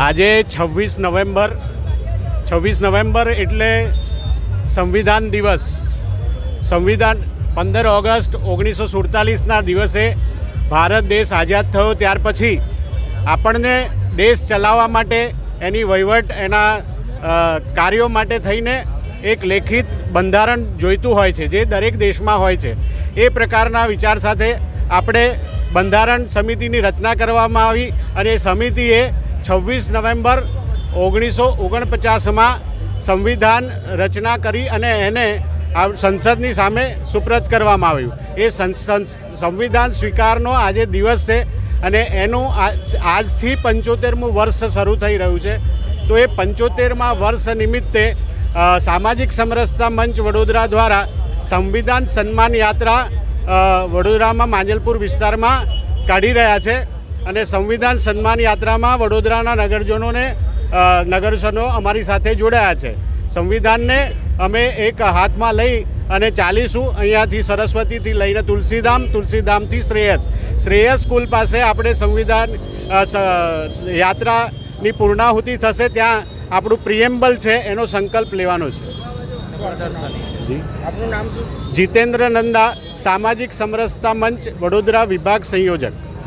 આજે છવ્વીસ નવેમ્બર છવ્વીસ નવેમ્બર એટલે સંવિધાન દિવસ. સંવિધાન પંદર ઓગસ્ટ ઓગણીસો સુડતાલીસના દિવસે ભારત દેશ આઝાદ થયો ત્યાર પછી આપણને દેશ ચલાવવા માટે એની વહીવટ, એના કાર્યો માટે થઈને એક લેખિત બંધારણ જોઈતું હોય છે, જે દરેક દેશમાં હોય છે. એ પ્રકારના વિચાર સાથે આપણે બંધારણ સમિતિની રચના કરવામાં આવી અને એ સમિતિએ છવ્વીસ નવેમ્બર ઓગણીસો ઓગણપચાસમાં સંવિધાન રચના કરી અને એને સંસદની સામે સુપ્રત કરવામાં આવ્યું. એ સંવિધાન સ્વીકારનો આજે દિવસ છે અને એનું આજ- આજથી પંચોતેરમું વર્ષ શરૂ થઈ રહ્યું છે. તો એ પંચોતેરમાં વર્ષ નિમિત્તે સામાજિક સમરસતા મંચ વડોદરા દ્વારા સંવિધાન સન્માન યાત્રા વડોદરામાં માંજલપુર વિસ્તારમાં કાઢી રહ્યા છે. અને સંવિધાન સન્માન યાત્રામાં વડોદરાના નગરજનોને નગરજનો અમારી સાથે જોડાયા છે. સંવિધાનને અમે એક હાથમાં લઈ અને ચાલીશું. અહીંયાથી સરસ્વતીથી લઈને તુલસીધામ તુલસીધામથી શ્રેયસ. શ્રેયસ સ્કૂલ પાસે આપણે સંવિધાન યાત્રાની પૂર્ણાહુતિ થશે ત્યાં આપણું પ્રિએમ્બલ છે એનો સંકલ્પ લેવાનો છે. જી. આપનું નામ શું? જીતેન્દ્ર નંદા સામાજિક સમરસતા મંચ વડોદરા વિભાગ સંયોજક.